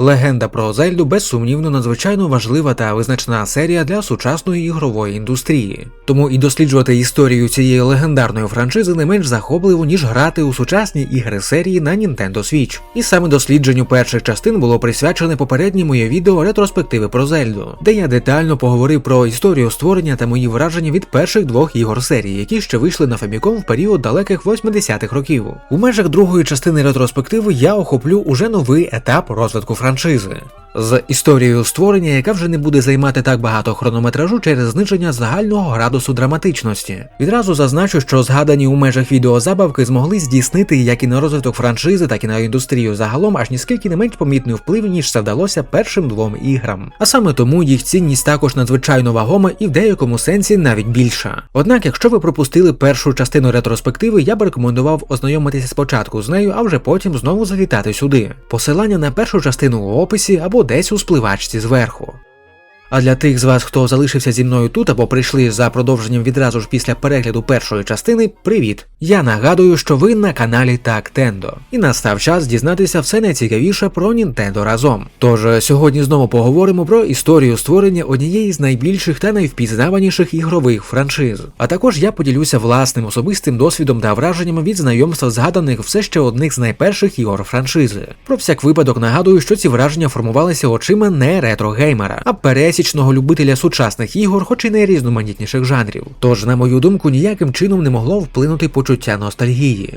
Легенда про Зельду безсумнівно надзвичайно важлива та визначна серія для сучасної ігрової індустрії. Тому і досліджувати історію цієї легендарної франшизи не менш захопливо, ніж грати у сучасні ігри серії на Nintendo Switch. І саме дослідженню перших частин було присвячене попереднє моє відео ретроспективи про Зельду, де я детально поговорив про історію створення та мої враження від перших двох ігор серії, які ще вийшли на Famicom в період далеких 80-х років. У межах другої частини ретроспективи я охоплю уже новий етап розвитку франшизи. З історією створення, яка вже не буде займати так багато хронометражу через зниження загального градусу драматичності. Відразу зазначу, що згадані у межах відео забавки змогли здійснити як і на розвиток франшизи, так і на індустрію загалом, аж ніскільки не менш помітний вплив, ніж це вдалося першим двом іграм. А саме тому їх цінність також надзвичайно вагома і в деякому сенсі навіть більша. Однак, якщо ви пропустили першу частину ретроспективи, я б рекомендував ознайомитися спочатку з нею, а вже потім знову завітати сюди. Посилання на першу частину у описі або десь у спливачці зверху. А для тих з вас, хто залишився зі мною тут або прийшли за продовженням відразу ж після перегляду першої частини, привіт! Я нагадую, що ви на каналі Так Тендо, і настав час дізнатися все найцікавіше про Нінтендо разом. Тож сьогодні знову поговоримо про історію створення однієї з найбільших та найвпізнаваніших ігрових франшиз. А також я поділюся власним особистим досвідом та враженнями від знайомства згаданих все ще одних з найперших ігор франшизи. Про всяк випадок нагадую, що ці враження формувалися очима не ретро-геймера, а пересічного любителя сучасних ігор, хоч і найрізноманітніших жанрів. Тож, на мою думку, ніяким чином не могло вплинути почуття ностальгії.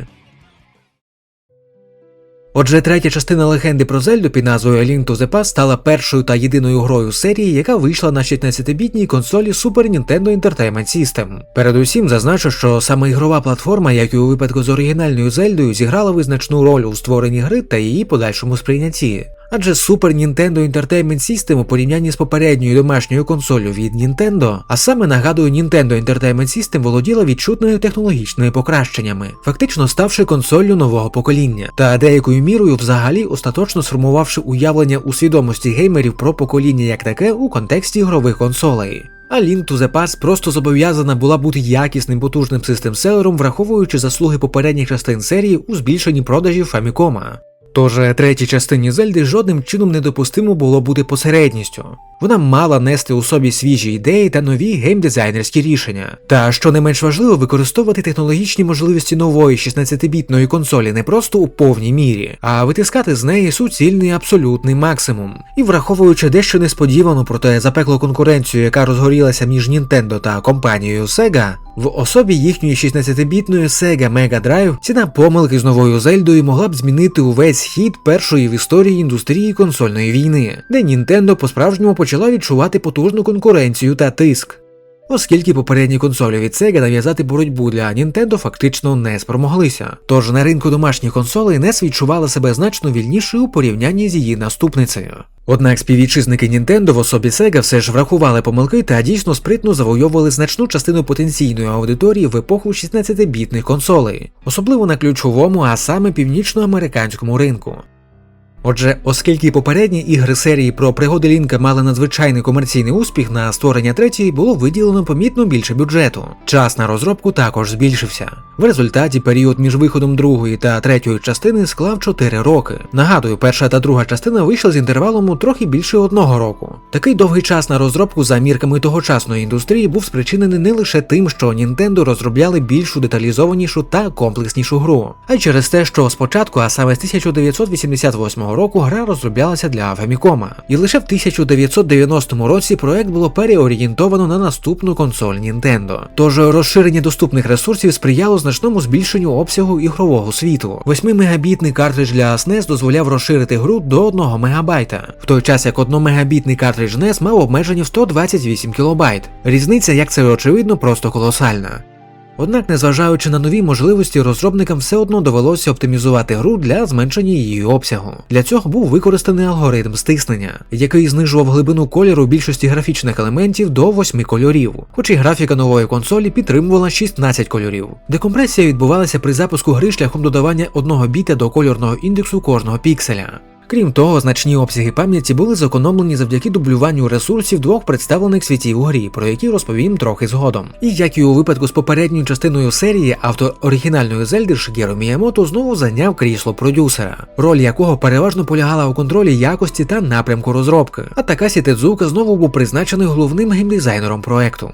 Отже, третя частина легенди про Зельду під назвою Link to the Past стала першою та єдиною грою серії, яка вийшла на 16-бітній консолі Super Nintendo Entertainment System. Передусім зазначу, що саме ігрова платформа, як і у випадку з оригінальною Зельдою, зіграла визначну роль у створенні гри та її подальшому сприйнятті. Адже Super Nintendo Entertainment System у порівнянні з попередньою домашньою консолью від Nintendo, а саме нагадую, Nintendo Entertainment System володіла відчутною технологічними покращеннями, фактично ставши консоллю нового покоління, та деякою мірою взагалі остаточно сформувавши уявлення у свідомості геймерів про покоління як таке у контексті ігрових консолей. А Link to the Past просто зобов'язана була бути якісним потужним систем-селером, враховуючи заслуги попередніх частин серії у збільшенні продажів Famicom. Тож третій частині Зельди жодним чином недопустимо було бути посередністю. Вона мала нести у собі свіжі ідеї та нові геймдизайнерські рішення. Та що не менш важливо, використовувати технологічні можливості нової 16-бітної консолі не просто у повній мірі, а витискати з неї суцільний абсолютний максимум. І враховуючи дещо несподівану, проте запеклу конкуренцію, яка розгорілася між Nintendo та компанією Sega, в особі їхньої 16-бітної Sega Mega Drive ціна помилки з новою Зельдою могла б змінити увесь хід першої в історії індустрії консольної війни, де Nintendo по-справжньому почала відчувати потужну конкуренцію та тиск. Оскільки попередні консолі від Sega нав'язати боротьбу для Nintendo фактично не спромоглися. Тож на ринку домашніх консолей NES відчувала себе значно вільніше у порівнянні з її наступницею. Однак співвітчизники Nintendo в особі Sega все ж врахували помилки та дійсно спритно завойовували значну частину потенційної аудиторії в епоху 16-бітних консолей, особливо на ключовому, а саме північноамериканському ринку. Отже, оскільки попередні ігри серії про пригоди Лінка мали надзвичайний комерційний успіх, на створення третьої було виділено помітно більше бюджету. Час на розробку також збільшився. В результаті період між виходом другої та третьої частини склав 4 роки. Нагадую, перша та друга частина вийшла з інтервалом у трохи більше одного року. Такий довгий час на розробку за мірками тогочасної індустрії був спричинений не лише тим, що Nintendo розробляли більшу деталізованішу та комплекснішу гру, а й через те, що спочатку, а саме з 1988 року, гра розроблялася для Famicom. І лише в 1990 році проект було переорієнтовано на наступну консоль Nintendo. Тож розширення доступних ресурсів сприяло значному збільшенню обсягу ігрового світу. 8-мегабітний картридж для SNES дозволяв розширити гру до 1 МБ, в той час як 1-мегабітний картридж NES мав обмеження в 128 кБ. Різниця, як це очевидно, просто колосальна. Однак, незважаючи на нові можливості, розробникам все одно довелося оптимізувати гру для зменшення її обсягу. Для цього був використаний алгоритм стиснення, який знижував глибину кольору більшості графічних елементів до 8 кольорів, хоч і графіка нової консолі підтримувала 16 кольорів. Декомпресія відбувалася при запуску гри шляхом додавання одного біта до кольорного індексу кожного пікселя. Крім того, значні обсяги пам'яті були зекономлені завдяки дублюванню ресурсів двох представлених світів у грі, про які розповім трохи згодом. І як і у випадку з попередньою частиною серії, автор оригінальної Зельди Шигеро Міямото знову зайняв крісло продюсера, роль якого переважно полягала у контролі якості та напрямку розробки. А Такасі Тедзука знову був призначений головним геймдизайнером проекту.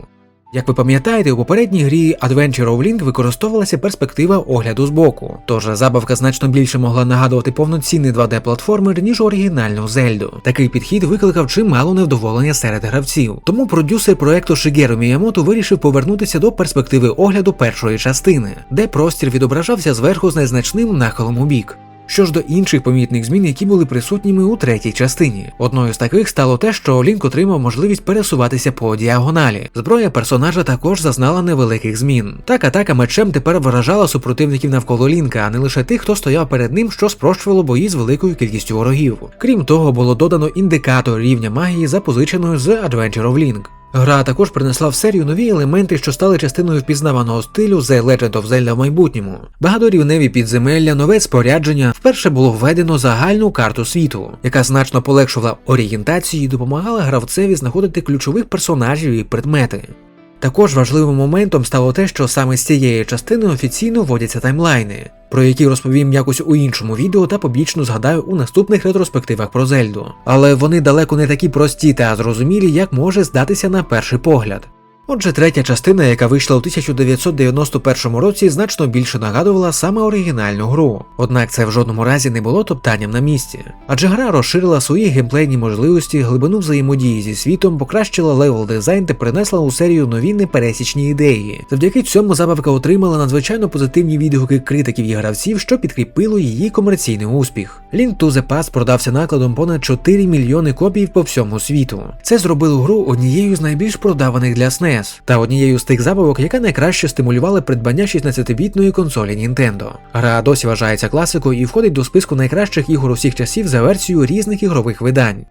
Як ви пам'ятаєте, у попередній грі Adventure of Link використовувалася перспектива огляду збоку, тож забавка значно більше могла нагадувати повноцінний 2D-платформер, ніж оригінальну Зельду. Такий підхід викликав чимало невдоволення серед гравців. Тому продюсер проекту Шигеру Міямото вирішив повернутися до перспективи огляду першої частини, де простір відображався зверху з незначним нахилом у бік. Що ж до інших помітних змін, які були присутніми у третій частині. Одною з таких стало те, що Лінк отримав можливість пересуватися по діагоналі. Зброя персонажа також зазнала невеликих змін. Так атака мечем тепер вражала супротивників навколо Лінка, а не лише тих, хто стояв перед ним, що спрощувало бої з великою кількістю ворогів. Крім того, було додано індикатор рівня магії, запозиченої з Adventure of Link. Гра також принесла в серію нові елементи, що стали частиною впізнаваного стилю The Legend of Zelda в майбутньому. Багаторівневі підземелля, нове спорядження вперше було введено загальну карту світу, яка значно полегшувала орієнтацію і допомагала гравцеві знаходити ключових персонажів і предмети. Також важливим моментом стало те, що саме з цієї частини офіційно вводяться таймлайни, про які розповім якось у іншому відео та побічно згадаю у наступних ретроспективах про Зельду. Але вони далеко не такі прості та зрозумілі, як може здатися на перший погляд. Отже, третя частина, яка вийшла у 1991 році, значно більше нагадувала саме оригінальну гру. Однак це в жодному разі не було топтанням на місці. Адже гра розширила свої геймплейні можливості, глибину взаємодії зі світом, покращила левел дизайн та принесла у серію нові непересічні ідеї. Завдяки цьому забавка отримала надзвичайно позитивні відгуки критиків і гравців, що підкріпило її комерційний успіх. Link to the Past продався накладом понад 4 мільйони копій по всьому світу. Це зробило гру однією з найбільш продаваних для SNES та однією з тих забавок, яка найкраще стимулювала придбання 16-бітної консолі Nintendo. Гра досі вважається класикою і входить до списку найкращих ігор усіх часів за версією різних ігрових видань.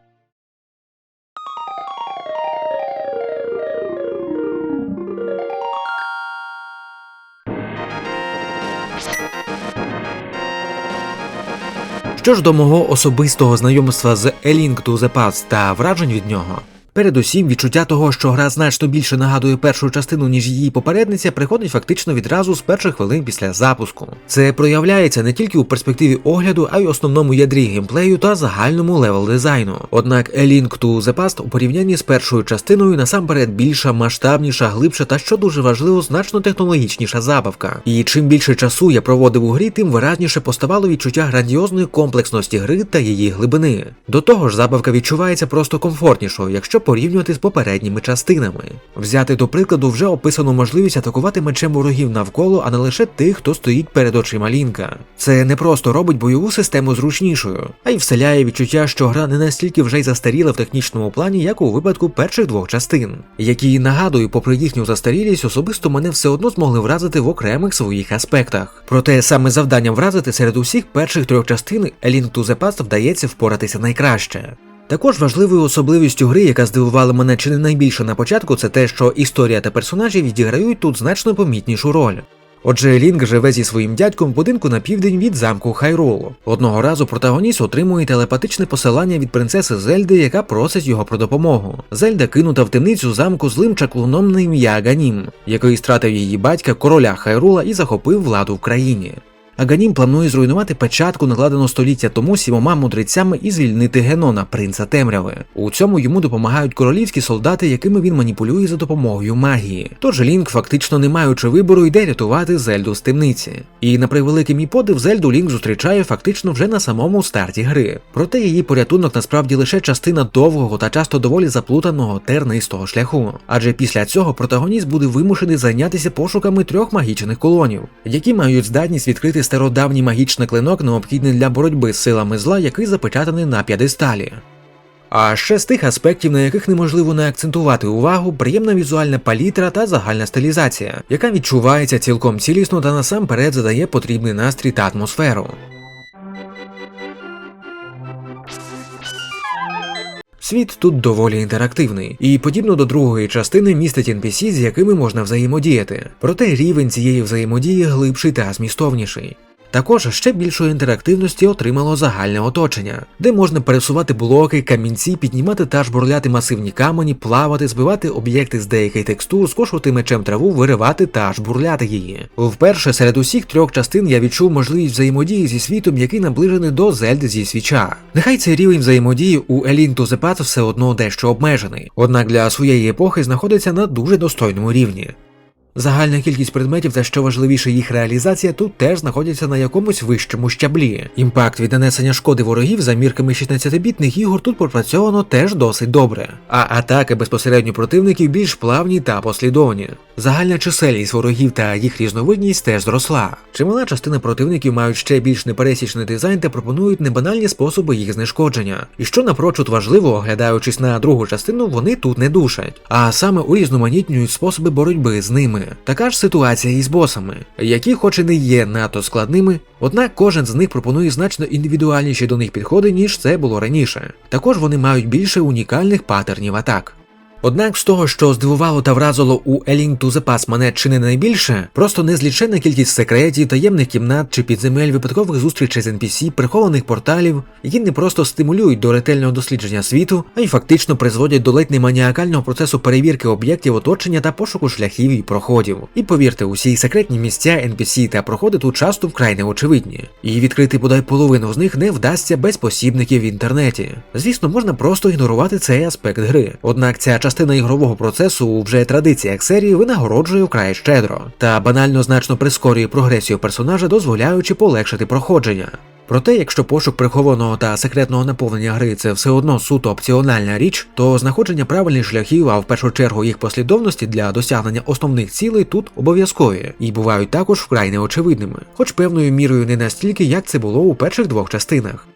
Що ж до мого особистого знайомства з A Link to the Past та вражень від нього, Передусім, відчуття того, що гра значно більше нагадує першу частину, ніж її попередниця, приходить фактично відразу з перших хвилин після запуску. Це проявляється не тільки у перспективі огляду, а й основному ядрі геймплею та загальному левел дизайну. Однак A Link to the Past у порівнянні з першою частиною насамперед більша, масштабніша, глибша та що дуже важливо, значно технологічніша забавка. І чим більше часу я проводив у грі, тим виразніше поставало відчуття грандіозної комплексності гри та її глибини. До того ж, забавка відчувається просто комфортнішою, якщо порівнювати з попередніми частинами. Взяти до прикладу вже описану можливість атакувати мечем ворогів навколо, а не лише тих, хто стоїть перед очима Лінка. Це не просто робить бойову систему зручнішою, а й вселяє відчуття, що гра не настільки вже й застаріла в технічному плані, як у випадку перших двох частин, які нагадую, попри їхню застарілість, особисто мене все одно змогли вразити в окремих своїх аспектах. Проте саме завданням вразити серед усіх перших трьох частин Link to the Past вдається впоратися найкраще. Також важливою особливістю гри, яка здивувала мене чи не найбільше на початку, це те, що історія та персонажі відіграють тут значно помітнішу роль. Отже, Лінк живе зі своїм дядьком в будинку на південь від замку Хайролу. Одного разу протагоніст отримує телепатичне посилання від принцеси Зельди, яка просить його про допомогу. Зельда кинута в темницю замку злим чаклуном на ім'я Аганім, який стратив її батька, короля Хайрула і захопив владу в країні. Аганім планує зруйнувати печатку, накладену століття тому сімома мудрецями і звільнити Генона, принца темряви. У цьому йому допомагають королівські солдати, якими він маніпулює за допомогою магії. Тож Лінк, фактично не маючи вибору, йде рятувати Зельду з темниці. І на превеликий мій подив Зельду Лінк зустрічає фактично вже на самому старті гри. Проте її порятунок насправді лише частина довгого та часто доволі заплутаного тернистого шляху. Адже після цього протагоніст буде вимушений зайнятися пошуками трьох магічних колонів, які мають здатність відкрити стародавній магічний клинок, необхідний для боротьби з силами зла, який запечатаний на п'ядесталі. А ще з тих аспектів, на яких неможливо не акцентувати увагу, приємна візуальна палітра та загальна стилізація, яка відчувається цілком цілісно та насамперед задає потрібний настрій та атмосферу. Світ тут доволі інтерактивний, і подібно до другої частини містить NPC, з якими можна взаємодіяти. Проте рівень цієї взаємодії глибший та змістовніший. Також ще більшої інтерактивності отримало загальне оточення, де можна пересувати блоки, камінці, піднімати та жбурляти масивні камені, плавати, збивати об'єкти з деяких текстур, скошувати мечем траву, виривати та жбурляти її. Вперше серед усіх трьох частин я відчув можливість взаємодії зі світом, який наближений до Зельди зі свіча. Нехай цей рівень взаємодії у A Link to the Past все одно дещо обмежений, однак для своєї епохи знаходиться на дуже достойному рівні. Загальна кількість предметів та що важливіше їх реалізація тут теж знаходяться на якомусь вищому щаблі. Імпакт від нанесення шкоди ворогів за мірками 16-бітних ігор тут пропрацьовано теж досить добре, а атаки безпосередньо противників більш плавні та послідовні. Загальна чисельність ворогів та їх різновидність теж зросла. Чимала частина противників мають ще більш непересічний дизайн та пропонують небанальні способи їх знешкодження. І що напрочуд важливо, оглядаючись на другу частину, вони тут не душать, а саме урізноманітнюють способи боротьби з ними. Така ж ситуація і з босами, які, хоч і не є надто складними, однак кожен з них пропонує значно індивідуальніші до них підходи, ніж це було раніше. Також вони мають більше унікальних паттернів атак. Однак з того, що здивувало та вразило у Link to мене чи не найбільше, просто незліченна кількість секретів, таємних кімнат чи підземель, випадкових зустрічей з NPC, прихованих порталів, які не просто стимулюють до ретельного дослідження світу, а й фактично призводять до ледь не маніакального процесу перевірки об'єктів оточення та пошуку шляхів і проходів. І повірте, усі секретні місця, NPC та проходи тут часто вкрай неочевидні. І відкрити бодай половину з них не вдасться без посібників в інтернеті. Звісно, можна просто ігнорувати цей аспект гри. Однак ця частина ігрового процесу вже традиціях серії винагороджує вкрай щедро, та банально значно прискорює прогресію персонажа, дозволяючи полегшити проходження. Проте, якщо пошук прихованого та секретного наповнення гри це все одно суто опціональна річ, то знаходження правильних шляхів, а в першу чергу їх послідовності для досягнення основних цілей тут обов'язкові і бувають також вкрай неочевидними, хоч певною мірою не настільки, як це було у перших двох частинах.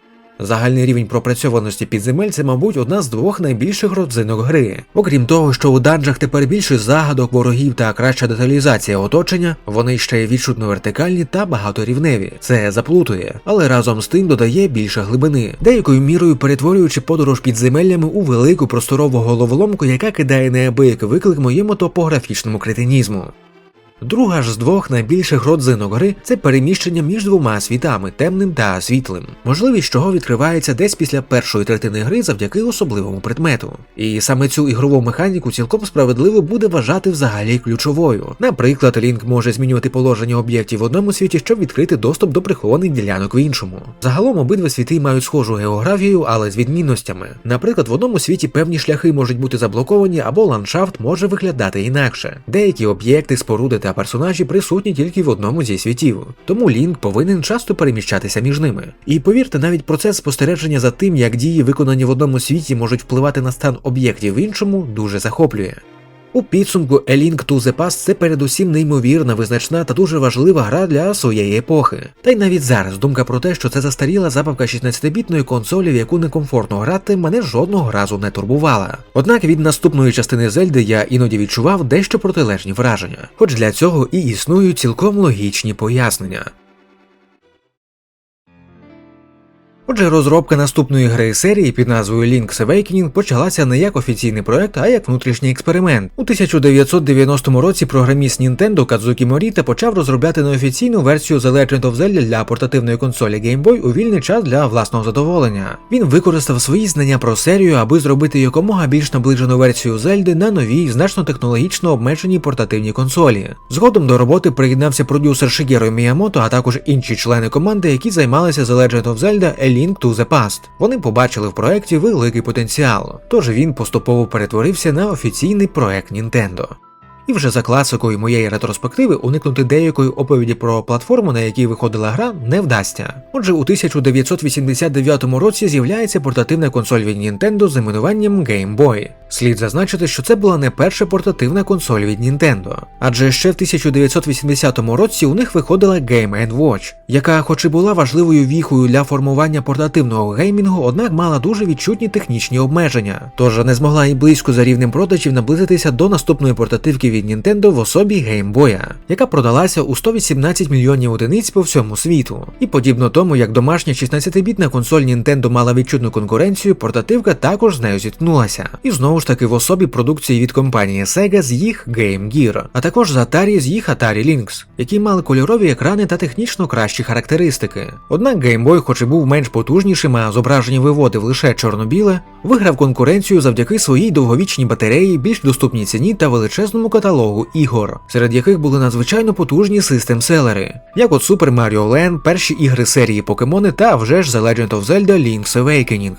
Загальний рівень пропрацьованості підземель це, мабуть, одна з двох найбільших родзинок гри. Окрім того, що у данжах тепер більше загадок, ворогів та краща деталізація оточення, вони ще й відчутно вертикальні та багаторівневі. Це заплутує, але разом з тим додає більше глибини, деякою мірою перетворюючи подорож підземеллями у велику просторову головоломку, яка кидає неабияк виклик моєму топографічному кретинізму. Друга ж з двох найбільших родзинок гри це переміщення між двома світами темним та світлим, можливість чого відкривається десь після першої третини гри завдяки особливому предмету. І саме цю ігрову механіку цілком справедливо буде вважати взагалі ключовою. Наприклад, Лінк може змінювати положення об'єктів в одному світі, щоб відкрити доступ до прихованих ділянок в іншому. Загалом обидва світи мають схожу географію, але з відмінностями. Наприклад, в одному світі певні шляхи можуть бути заблоковані або ландшафт може виглядати інакше. Деякі об'єкти, споруди та персонажі присутні тільки в одному зі світів, тому Лінк повинен часто переміщатися між ними. І повірте, навіть процес спостереження за тим, як дії, виконані в одному світі, можуть впливати на стан об'єктів в іншому, дуже захоплює. У підсумку A Link to the Past це передусім неймовірна, визначна та дуже важлива гра для своєї епохи. Та й навіть зараз думка про те, що це застаріла забавка 16-бітної консолі, в яку некомфортно грати, мене жодного разу не турбувала. Однак від наступної частини Зельди я іноді відчував дещо протилежні враження, хоч для цього і існують цілком логічні пояснення. Отже, розробка наступної гри серії під назвою Link's Awakening почалася не як офіційний проект, а як внутрішній експеримент. У 1990 році програміст Nintendo Казукі Моріта почав розробляти неофіційну версію The Legend of Zelda для портативної консолі Game Boy у вільний час для власного задоволення. Він використав свої знання про серію, аби зробити якомога більш наближену версію Зельди на новій, значно технологічно обмеженій портативній консолі. Згодом до роботи приєднався продюсер Шигеро Міямото, а також інші члени команди, які займалися The Legend of Zelda Link to the Past. Вони побачили в проекті великий потенціал, тож він поступово перетворився на офіційний проект Nintendo. І вже за класикою моєї ретроспективи уникнути деякої оповіді про платформу, на якій виходила гра, не вдасться. Отже, у 1989 році з'являється портативна консоль від Nintendo з іменуванням Game Boy. Слід зазначити, що це була не перша портативна консоль від Nintendo, адже ще в 1980 році у них виходила Game Watch, яка, хоч і була важливою віхою для формування портативного геймінгу, однак мала дуже відчутні технічні обмеження, тож не змогла і близько за рівнем продажів наблизитися до наступної портативки від Nintendo в особі Boy, яка продалася у 118 мільйонів одиниць по всьому світу. І подібно тому, як домашня 16-бітна консоль Nintendo мала відчутну конкуренцію, портативка також з нею зіткнулася. І знову ж таки в особі продукції від компанії Sega з їх Game Gear, а також з Atari з їх Atari Lynx, які мали кольорові екрани та технічно кращі характеристики. Однак Game Boy, хоч і був менш потужнішим, а зображення виводив лише чорно-біле, виграв конкуренцію завдяки своїй довговічній батареї, більш доступній ціні та величезному каталогу ігор, серед яких були надзвичайно потужні систем-селери, як от Super Mario Land, перші ігри серії Покемони та вже ж The Legend of Zelda Link's Awakening.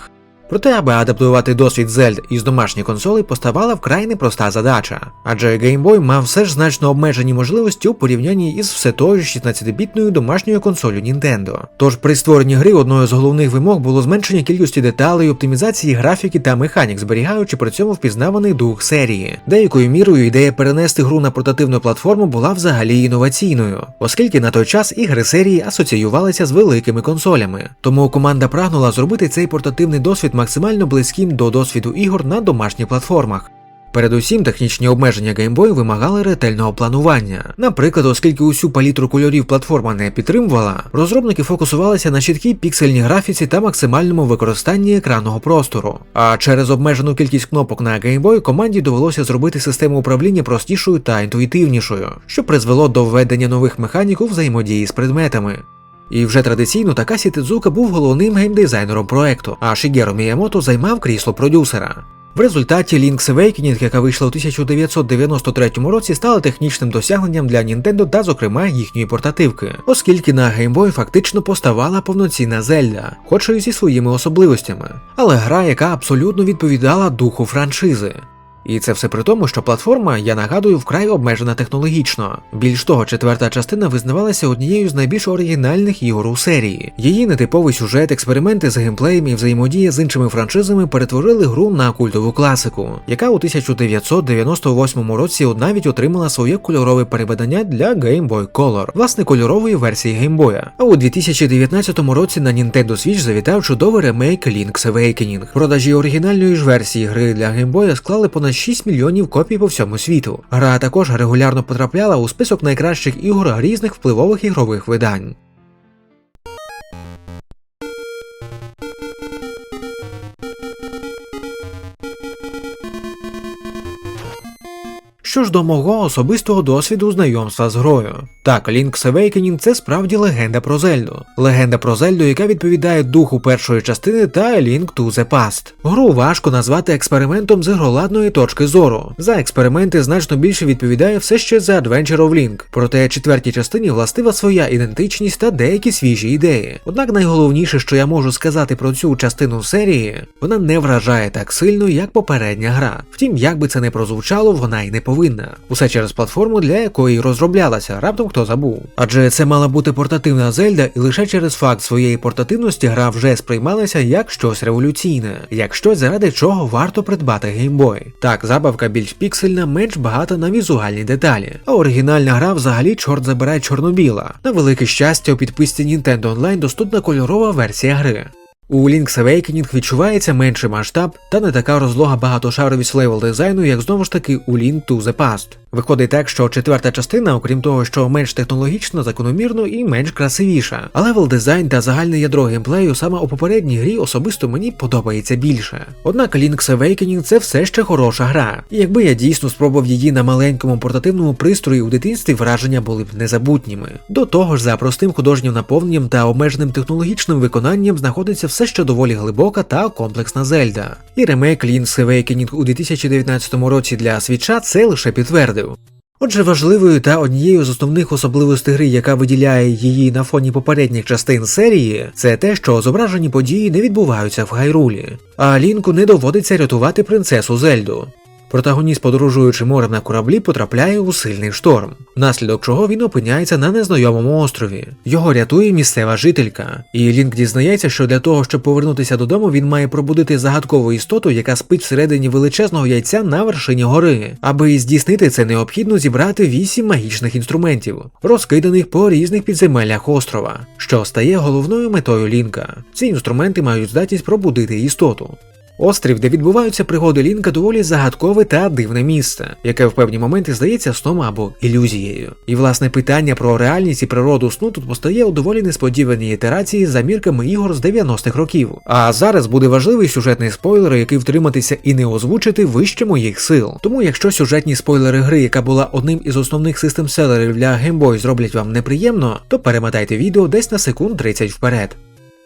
Проте, аби адаптувати досвід Зельд із домашньої консолі, поставала вкрай непроста задача, адже Game Boy мав все ж значно обмежені можливості у порівнянні із все тою ж 16-бітною домашньою консолью Nintendo. Тож при створенні гри одною з головних вимог було зменшення кількості деталей, оптимізації графіки та механік, зберігаючи при цьому впізнаваний дух серії. Деякою мірою ідея перенести гру на портативну платформу була взагалі інноваційною, оскільки на той час ігри серії асоціювалися з великими консолями. Тому команда прагнула зробити цей портативний досвід максимально близьким до досвіду ігор на домашніх платформах. Передусім, технічні обмеження Game вимагали ретельного планування. Наприклад, оскільки усю палітру кольорів платформа не підтримувала, розробники фокусувалися на чіткій піксельній графіці та максимальному використанні екранного простору. А через обмежену кількість кнопок на Boy команді довелося зробити систему управління простішою та інтуїтивнішою, що призвело до введення нових механік у взаємодії з предметами. І вже традиційно Такасі Тедзука був головним геймдизайнером проекту, а Шігеро Міямото займав крісло продюсера. В результаті Link's Awakening, яка вийшла у 1993 році, стала технічним досягненням для Nintendo та, зокрема, їхньої портативки, оскільки на Game Boy фактично поставала повноцінна Зельда, хоч і зі своїми особливостями, але гра, яка абсолютно відповідала духу франшизи. І це все при тому, що платформа, я нагадую, вкрай обмежена технологічно. Більш того, четверта частина визнавалася однією з найбільш оригінальних ігор у серії. Її нетиповий сюжет, експерименти з геймплеєм і взаємодія з іншими франшизами перетворили гру на культову класику, яка у 1998 році навіть отримала своє кольорове переведення для Game Boy Color, власне кольорової версії Boy. А у 2019 році на Nintendo Switch завітав чудовий ремейк Link's Awakening. Продажі оригінальної ж версії гри для Boy склали понад 6 мільйонів копій по всьому світу. Гра також регулярно потрапляла у список найкращих ігор різних впливових ігрових видань. Що ж до мого особистого досвіду знайомства з грою. Так, Link's Awakening – це справді легенда про Зельду. Легенда про Зельду, яка відповідає духу першої частини та Link to the Past. Гру важко назвати експериментом з ігроладної точки зору. За експерименти значно більше відповідає все ще за Adventure of Link, проте четвертій частині властива своя ідентичність та деякі свіжі ідеї. Однак найголовніше, що я можу сказати про цю частину серії, вона не вражає так сильно, як попередня гра. Втім, як би це не прозвучало, вона й не повинна. Усе через платформу, для якої розроблялася, раптом хто забув. Адже це мала бути портативна Зельда, і лише через факт своєї портативності гра вже сприймалася як щось революційне, як щось заради чого варто придбати геймбой. Так, забавка більш піксельна, менш багата на візуальні деталі. А оригінальна гра взагалі чорт забирає чорно-біла. На велике щастя, у підписці Nintendo Online доступна кольорова версія гри. У Link's Awakening відчувається менший масштаб та не така розлога багатошаровість левел дизайну, як знову ж таки у Link to the Past. Виходить так, що четверта частина, окрім того, що менш технологічно, закономірно і менш красивіша. А левел дизайн та загальне ядро геймплею саме у попередній грі особисто мені подобається більше. Однак Link's Awakening це все ще хороша гра. І якби я дійсно спробував її на маленькому портативному пристрої у дитинстві, враження були б незабутніми. До того ж, за простим художнім наповненням та обмеженим технологічним виконанням знаходиться все ще доволі глибока та комплексна Зельда. І ремейк Link's Awakening у 2019 році для свіча це лише підтвердив. Отже, важливою та однією з основних особливостей гри, яка виділяє її на фоні попередніх частин серії, це те, що зображені події не відбуваються в Гайрулі, а Лінку не доводиться рятувати принцесу Зельду. Протагоніст, подорожуючи морем на кораблі, потрапляє у сильний шторм, внаслідок чого він опиняється на незнайомому острові. Його рятує місцева жителька, і Лінк дізнається, що для того, щоб повернутися додому, він має пробудити загадкову істоту, яка спить всередині величезного яйця на вершині гори. Аби здійснити це, необхідно зібрати вісім магічних інструментів, розкиданих по різних підземеллях острова, що стає головною метою Лінка. Ці інструменти мають здатність пробудити істоту. Острів, де відбуваються пригоди Лінка, доволі загадкове та дивне місце, яке в певні моменти здається сном або ілюзією. І власне питання про реальність і природу сну тут постає у доволі несподіваній ітерації за мірками ігор з 90-х років. А зараз буде важливий сюжетний спойлер, який втриматися і не озвучити вище моїх сил. Тому, якщо сюжетні спойлери гри, яка була одним із основних систем селерів для Game Boy, зроблять вам неприємно, то перемотайте відео десь на секунд 30 вперед.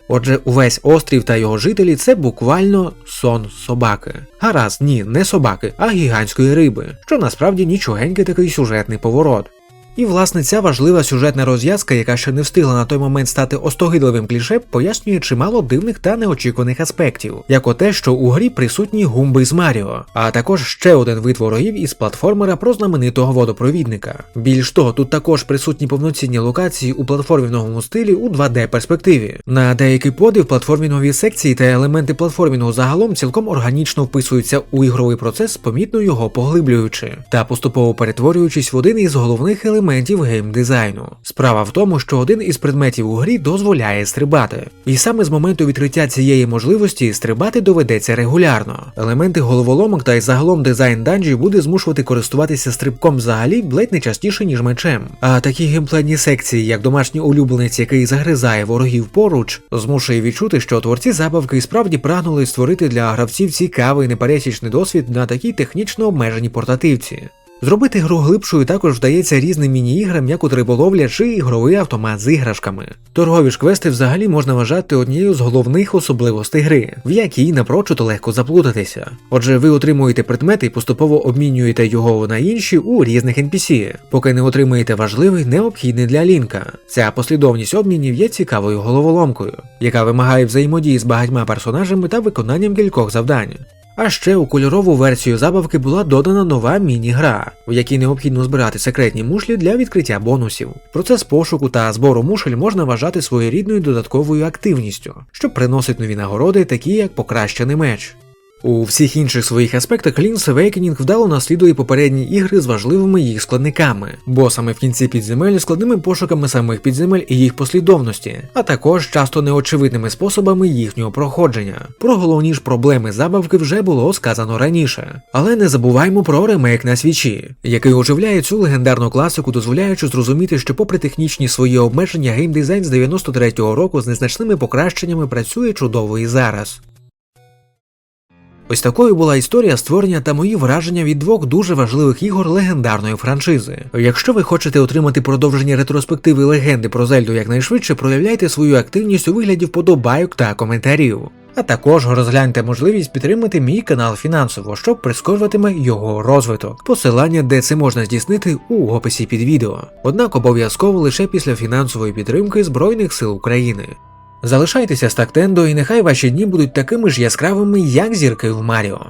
Отже, увесь острів та його жителі це буквально сон собаки. Гаразд, ні, не собаки, а гігантської риби, що насправді нічогенький такий сюжетний поворот. І власне ця важлива сюжетна розв'язка, яка ще не встигла на той момент стати остогидливим кліше, пояснює чимало дивних та неочікуваних аспектів, як оте, що у грі присутні гумби з Маріо, а також ще один вид ворогів із платформера про знаменитого водопровідника. Більш того, тут також присутні повноцінні локації у платформіновому стилі у 2D перспективі. На деякий подив платформінгові секції та елементи платформінгу загалом цілком органічно вписуються у ігровий процес, помітно його поглиблюючи, та поступово перетворюючись в один із головних елементів елементів геймдизайну. Справа в тому, що один із предметів у грі дозволяє стрибати. І саме з моменту відкриття цієї можливості стрибати доведеться регулярно. Елементи головоломок та й загалом дизайн данжі буде змушувати користуватися стрибком взагалі ледь не частіше, ніж мечем. А такі геймплейні секції, як домашній улюбленець, який загризає ворогів поруч, змушує відчути, що творці забавки справді прагнули створити для гравців цікавий непересічний досвід на такій технічно обмеженій портативці. Зробити гру глибшою також вдається різним міні-іграм, як у риболовля чи ігровий автомат з іграшками. Торгові ж квести взагалі можна вважати однією з головних особливостей гри, в якій напрочуд легко заплутатися. Отже, ви отримуєте предмет і поступово обмінюєте його на інші у різних NPC, поки не отримаєте важливий, необхідний для лінка. Ця послідовність обмінів є цікавою головоломкою, яка вимагає взаємодії з багатьма персонажами та виконанням кількох завдань. А ще у кольорову версію забавки була додана нова міні-гра, в якій необхідно збирати секретні мушлі для відкриття бонусів. Процес пошуку та збору мушель можна вважати своєрідною додатковою активністю, що приносить нові нагороди, такі як покращений меч. У всіх інших своїх аспектах Link's Awakening вдало наслідує попередні ігри з важливими їх складниками, босами в кінці підземель, складними пошуками самих підземель і їх послідовності, а також часто неочевидними способами їхнього проходження. Про головні ж проблеми забавки вже було сказано раніше. Але не забуваймо про ремейк на свічі, який оживляє цю легендарну класику, дозволяючи зрозуміти, що, попри технічні свої обмеження, геймдизайн з 93-го року з незначними покращеннями працює чудово і зараз. Ось такою була історія створення та мої враження від двох дуже важливих ігор легендарної франшизи. Якщо ви хочете отримати продовження ретроспективи легенди про Зельду якнайшвидше, проявляйте свою активність у вигляді вподобайок та коментарів. А також розгляньте можливість підтримати мій канал фінансово, що прискорюватиме його розвиток. Посилання, де це можна здійснити, у описі під відео. Однак обов'язково лише після фінансової підтримки Збройних сил України. Залишайтеся з Тактендо і нехай ваші дні будуть такими ж яскравими, як зірки в Маріо.